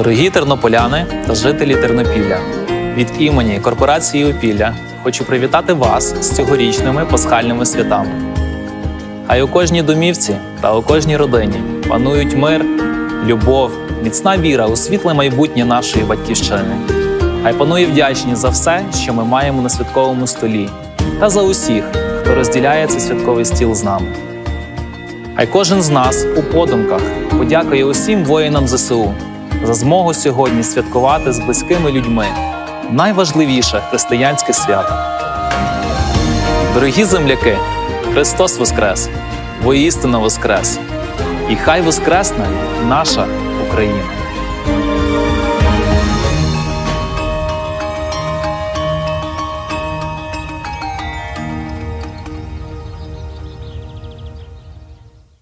Дорогі тернополяни та жителі Тернопілля, від імені корпорації Опілля хочу привітати вас з цьогорічними пасхальними святами. Хай у кожній домівці та у кожній родині панують мир, любов, міцна віра у світле майбутнє нашої батьківщини. Хай панує вдячність за все, що ми маємо на святковому столі, та за усіх, хто розділяє цей святковий стіл з нами. Хай кожен з нас у подумках подякує усім воїнам ЗСУ за змогу сьогодні святкувати з близькими людьми найважливіше християнське свято. Дорогі земляки, Христос Воскрес! Воістина Воскрес! І хай Воскресне наша Україна!